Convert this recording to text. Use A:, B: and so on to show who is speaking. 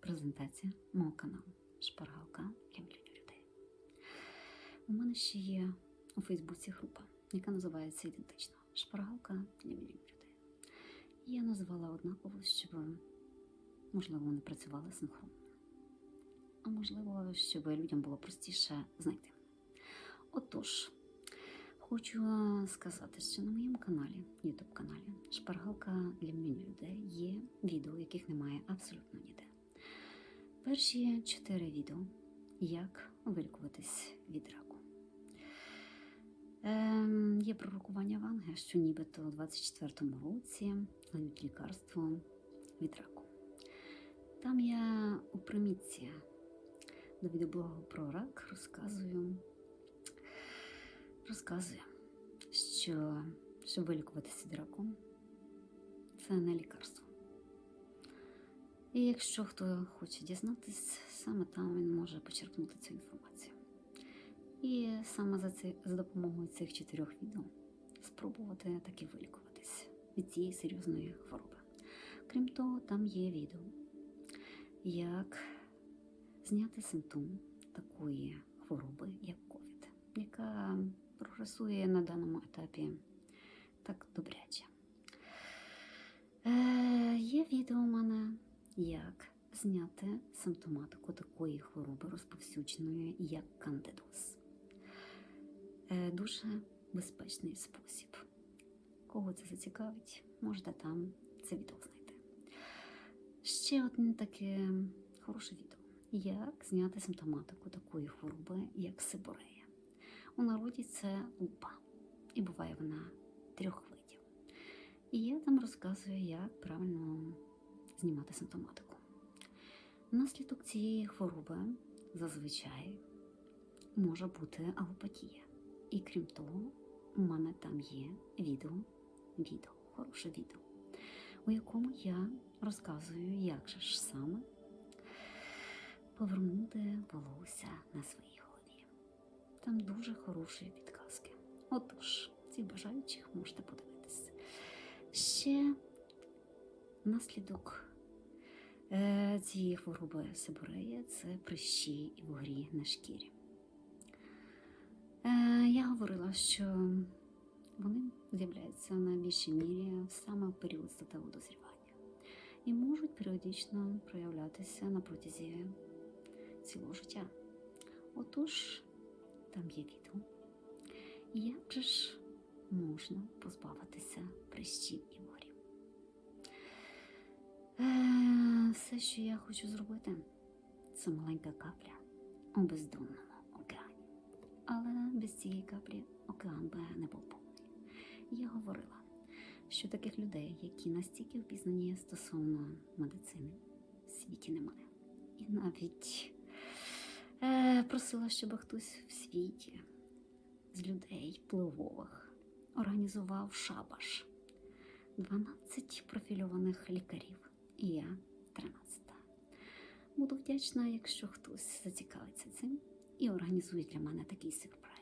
A: презентація мого каналу Шпаргалка для мільйонів людей. У мене ще є у Фейсбуці група, яка називається ідентично Шпаргалка для мільйонів людей. Я назвала однаково, щоб, можливо, вони працювали синхронно. А можливо, щоб людям було простіше знайти. Отож, хочу сказати, що на моєму каналі, YouTube каналі Шпаргалка для мільйонів людей є відео, яких немає абсолютно ніде. Перші чотири відео, як вилікуватись від раку. Ем, є пророкування Ванги, що нібито у 24-му році дають лікарство від раку. Там я у примітці до відеоблогу про рак розказую, розказую, що щоб вилікуватися від раку, це не лікарство. І якщо хто хоче дізнатись, саме там він може почерпнути цю інформацію. І саме за, це, за допомогою цих чотирьох відео спробувати таки вилікуватись від цієї серйозної хвороби. Крім того, там є відео, як зняти симптом такої хвороби, як COVID, яка прогресує на даному етапі так добряче. Е, є відео у мене, як зняти симптоматику такої хвороби розповсюдженої, як кандидоз. Е, дуже безпечний спосіб. Кого це зацікавить, можете там це відео знайти. Ще одне таке хороше відео. Як зняти симптоматику такої хвороби, як сиборея. У народі це лупа, і буває вона трьох видів. І я там розказую, як правильно знімати симптоматику. Наслідок цієї хвороби зазвичай може бути алопатія. І крім того, у мене там є відео, відео, хороше відео, у якому я розказую, як же ж саме повернути волосся на своїй голові. Там дуже хороші підказки. Отож, ці бажаючих можете подивитися. Ще наслідок цієї хвороби сиборея це прищі і вугрі на шкірі. Е, я говорила, що вони з'являються в найбільшій мірі саме в період статевого дозрівання і можуть періодично проявлятися на протязі цілого життя. Отож, там є відео. Як же ж можна позбавитися прищів і морів? Все, що я хочу зробити, це маленька капля у бездонному океані. Але без цієї каплі океан би не був повний. Я говорила, що таких людей, які настільки впізнані стосовно медицини, в світі немає. І навіть е, просила, щоб хтось в світі з людей впливових організував шабаш. 12 профільованих лікарів, і я 13. Буду вдячна, якщо хтось зацікавиться цим і організує для мене такий сюрприз.